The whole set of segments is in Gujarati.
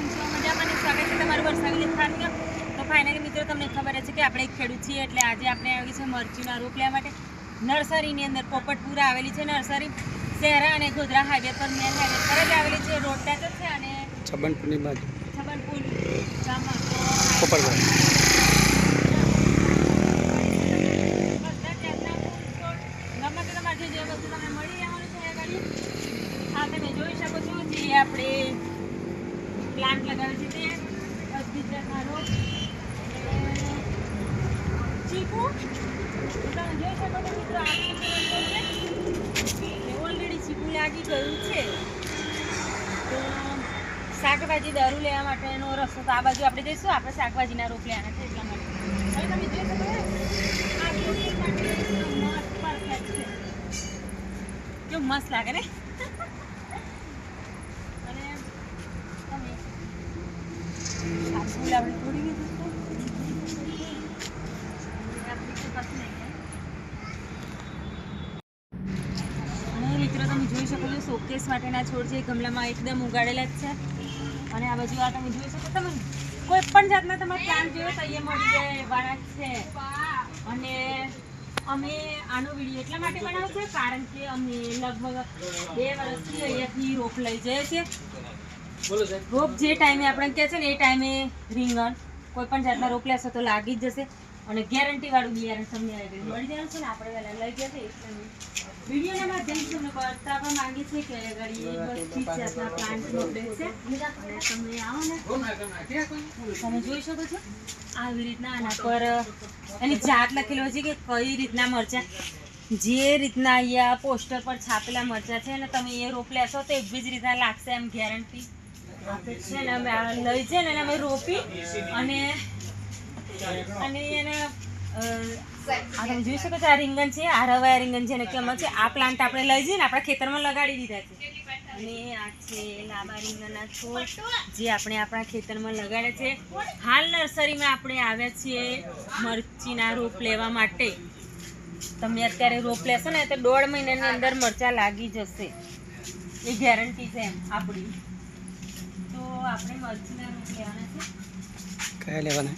કેમ છો? મજામાં સ્વાગત છે તમારું વરસાવી લેખાણીમાં તો ફાઇનલી મિત્રો તમને ખબર છે કે આપણે એક ખેડૂત છીએ એટલે આજે આપણે આવી છે મરચીના રોપ લેવા માટે. નર્સરીની અંદર પોપટપુરા આવેલી છે નર્સરી. શહેરા અને ગોધરા હાઈવે પર મેન હાઈવે પર જ આવેલી છે. રોડ ટેકર છે અને છબનપુરની બાજુ. છબનપુર ગામમાં તો કોપરગાંવ બધા જાતના ફૂલ છોડ ગમે તે તમારે જે જોઈએ બધું તમને મળી રહેવાનું છે અહીંયા આગળ. આ તમે જોઈ શકો છો જે આપણે પ્લાન્ટ લગાવે છે તે બધી જ જાતના રોપ અને ચીકુ તો તમે જોઈ શકો છો ઓલરેડી ચીકુ લાગી ગયું છે. તો શાકભાજી દારૂ લેવા માટેનો રસ્તો તો આ બાજુ આપણે જઈશું. આપણે શાકભાજીના રોપ લેવાના છે એટલા માટે. તમે જોઈ શકો કેવું મસ્ત લાગે ને? અને તમે આપણે તોડી લીધું છે આપણી તો કશું નહીં થાય. અને મિત્રો તમે જોઈ શકો છો શોકેસ માટેના છોડ છે ગમલામાં એકદમ ઉગાડેલા જ છે. અને આ બાજુ આ તમે જોઈ શકો તમે કોઈ પણ જાતના તમારે પ્લાન્ટ જોયો તો અહીંયા મળી જાય વાળા છે. અને અમે આનો વીડિયો એટલા માટે બનાવ્યો છે કારણ કે અમે લગભગ બે વર્ષથી અહીંયાથી રોપ લઈ જઈએ છીએ. રોપ જે ટાઈમે આપણે કહે છે ને એ ટાઈમે રીંગણ કોઈ પણ જાતના રોપ લેશો તો લાગી જ જશે. અને ગેરંટી વાળું બિયારણ તમને મળી જવાનું છે ને આપણે વહેલા લઈ ગયા છે એટલે વિડીયોના માધ્યમથી તમને બતાવવા માંગીએ છીએ કે એ બધી જાતના પ્લાન્ટ રોપેલ છે. અને તમે આવો ને. તમે જોઈ શકો છો. આવી રીતના આના પર એની જાત લખેલો છે કે કઈ રીતના મરચાં જે રીતના અહીંયા પોસ્ટર પર છાપેલા મરચાં છે અને તમે એ રોપ લેશો તો એવી જ રીતના લાગશે એમ ગેરંટી આપે છે ને અમે આ લઈ છે ને અમે રોપી અને અને એના આ તમે જોઈ શકો છો આ રીંગણ છે આ રવાયા રીંગણ છે અને કેમ છે આ પ્લાન્ટ આપણે લઈ જઈએ ને આપણા ખેતરમાં લગાડી દીધા છે. અને આ છે લાંબા રીંગણના છોડ જે આપણે આપણા ખેતરમાં લગાડ્યા છે. હાલ નર્સરીમાં આપણે આવ્યા છીએ મરચીના રોપ લેવા માટે. તમે અત્યારે રોપ લેશો ને તો દોઢ મહિનાની અંદર મરચાં લાગી જશે. એ ગેરંટી છે એમ આપણી. તો આપણે મરચીના રોપ લેવાના છે. કયા લેવાના?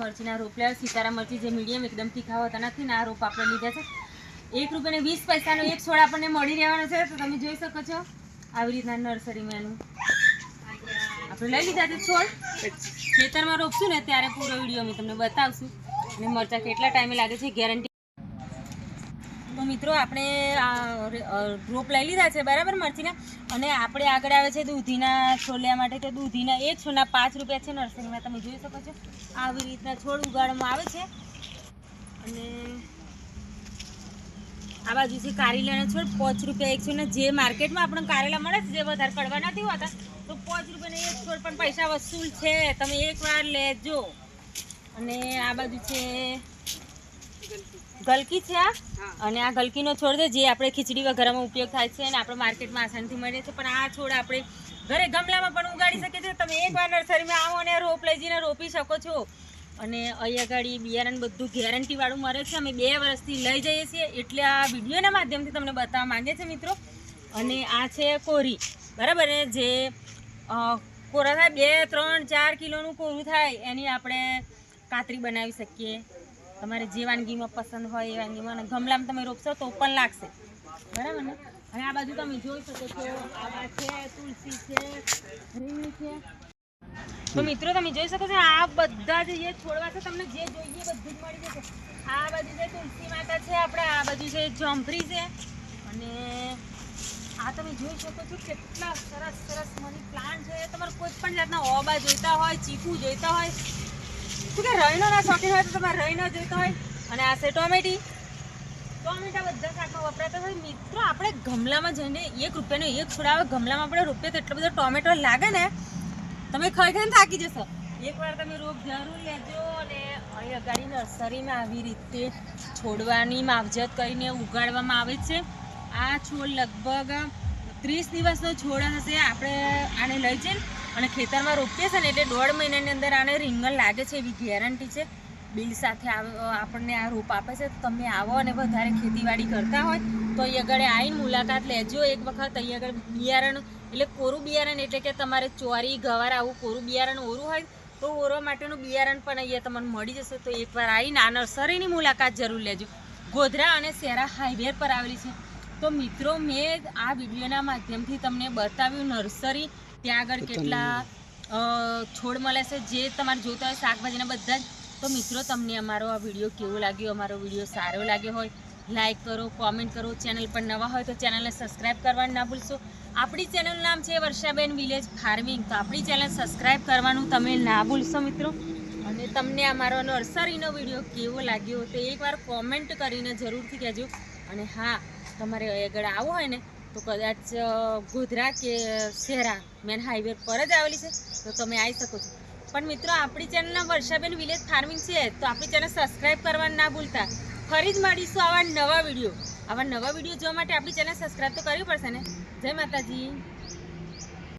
મરચીના રોપ લેવા. સિતારા મરચી જે મીડિયમ એકદમ તીખા નથી આ રોપ આપણે લીધા છે. એક રૂપિયાને વીસ પૈસાનો એક છોડ આપણને મળી રહેવાનો છે. તો તમે જોઈ શકો છો આવી રીતના નર્સરીમાં એનું આપણે લઈ લીધા છે છોડ. ખેતરમાં રોપશું ને ત્યારે પૂરો વીડિયો અમે તમને બતાવશું. અને મરચાં કેટલા ટાઈમે લાગે છે ગેરંટી મિત્રો, આપણે આ રોપ લઈ લીધા છે, બરાબર મરચીના? અને આપણે આગળ આવે છે દૂધીના છોલ્યા માટે. તો દૂધીના એક છોડના પાંચ રૂપિયા છે નર્સરીમાં. તમે જોઈ શકો છો, આવી રીતના છોડ ઉગાડવામાં આવે છે. અને આ બાજુ છે કારેલાના છોડ, પાંચ રૂપિયા એક છોડના. જે માર્કેટમાં આપણને કારેલા મળે છે, જે વધારે કડવા નથી હોતા, તો પાંચ રૂપિયાના એક છોડ પણ પૈસા વસૂલ છે. તમે એકવાર લેજો. અને આ બાજુ છે ગલકી છે આ. અને આ ગલકીનો છોડ છે જે આપણે ખીચડી વગેરેમાં ઉપયોગ થાય છે અને આપણે માર્કેટમાં આસાનીથી મળે છે. પણ આ છોડ આપણે ઘરે ગમલામાં પણ ઉગાડી શકીએ છીએ. તમે એકવાર નર્સરીમાં આવો અને રોપ લઈ જઈને રોપી શકો છો. અને અહીંયા ગાડી બિયારણ બધું ગેરંટીવાળું મળે છે. અમે બે વર્ષથી લઈ જઈએ છીએ. એટલે આ વિડીયોના માધ્યમથી તમને બતાવવા માંગે છે મિત્રો. અને આ છે કોરી. બરાબર ને જે કોરા થાય બે ત્રણ ચાર કિલોનું કોરું થાય. એની આપણે કાતરી બનાવી શકીએ. તમારે જે વાનગીમાં પસંદ હોય એ વાનગીમાં. ગમલામાં તમે રોપશો તો પણ લાગશે. બરાબર ને? અને આ બાજુ તમે જોઈ શકો છો, આવા છે, તુલસી છે, રીંગણી છે. તો મિત્રો, તમે જોઈ શકો છો, આ બધા જ જે છોડવા છે, તમને જે જોઈએ બધું જ મળી જશે. આ બાજુ છે તુલસી માતા છે આપણે, આ બાજુ છે જોંફરી છે. અને આ તમે જોઈ શકો છો, કેટલા સરસ સરસ મની પ્લાન્ટ છે. તમારે કોઈ પણ જાતના ઓબા જોઈતા હોય, ચીકુ જોઈતા હોય શું કે રહીનો શોખીન હોય તો તમારે રહીનો જોઈતો હોય. અને આ છે ટોમેટી. ટોમેટા બધા શાકમાં વપરાતા હોય. મિત્રો, આપણે ગમલામાં જઈને એક રૂપિયાનો એક છોડાવે, ગમલામાં આપણે રૂપિયા તો એટલો બધો ટોમેટો લાગે ને, તમે ખાઈ ખાઈને થાકી જશો. એકવાર તમે રોગ જરૂર લેજો અને અહીં અગાડી નર્સરીમાં આવી રીતે છોડવાની માવજત કરીને ઉગાડવામાં આવે છે. આ છોડ લગભગ ત્રીસ દિવસનો છોડ હશે. આપણે આને લઈ જઈને અને ખેતરમાં રોપીએ છે ને એટલે દોઢ મહિનાની અંદર આને રીંગણ લાગે છે એવી ગેરંટી છે. બિલ સાથે આપણને આ રોપ આપે છે. તમે આવો અને વધારે ખેતીવાડી કરતા હોય તો અહીં આગળ આવીને મુલાકાત લેજો. એક વખત અહીં આગળ બિયારણ, એટલે કોરું બિયારણ એટલે કે તમારે ચોરી, ગવાર આવું કોરું બિયારણ ઓરું હોય તો ઓરવા માટેનું બિયારણ પણ અહીંયા તમને મળી જશે. તો એકવાર આવીને આ નર્સરીની મુલાકાત જરૂર લેજો. ગોધરા અને શેરા હાઈવે પર આવેલી છે. તો મિત્રો, મેં આ વિડીયોના માધ્યમથી તમને બતાવ્યું નર્સરી ત્યાં આગળ કેટલા છોડ મળે છે જે તમારે જોતા હોય શાકભાજીના બધા જ. તો મિત્રો તમને અમારો આ વીડિયો કેવો લાગ્યો? અમારો વીડિયો સારો લાગ્યો હોય લાઈક કરો કોમેન્ટ કરો. ચેનલ પર નવા હોય તો ચેનલને સબસ્ક્રાઈબ કરવાનું ના ભૂલશો. આપણી ચેનલનું નામ છે વર્ષાબેન વિલેજ ફાર્મિંગ. તો આપણી ચેનલ સબસ્ક્રાઈબ કરવાનું તમે ના ભૂલશો મિત્રો. અને તમને અમારો નર્સરીનો વીડિયો કેવો લાગ્યો તો એકવાર કોમેન્ટ કરીને જરૂરથી કહેજો. અને હા તમારે આગળ આવો હોય ને તો કદાચ ગોધરા કે શહેરા મેન હાઈવે પર જ આવેલી છે, તો તમે આવી શકો છો. પણ મિત્રો, આપણી ચેનલના વર્ષાબેન વિલેજ ફાર્મિંગ છે, તો આપણી ચેનલ સબસ્ક્રાઈબ કરવાનું ના ભૂલતા. ફરી જ મળીશું આવા નવા વીડિયો આવા નવા વીડિયો જોવા માટે આપણી ચેનલ સબસ્ક્રાઈબ તો કરવી પડશે ને? જય માતાજી.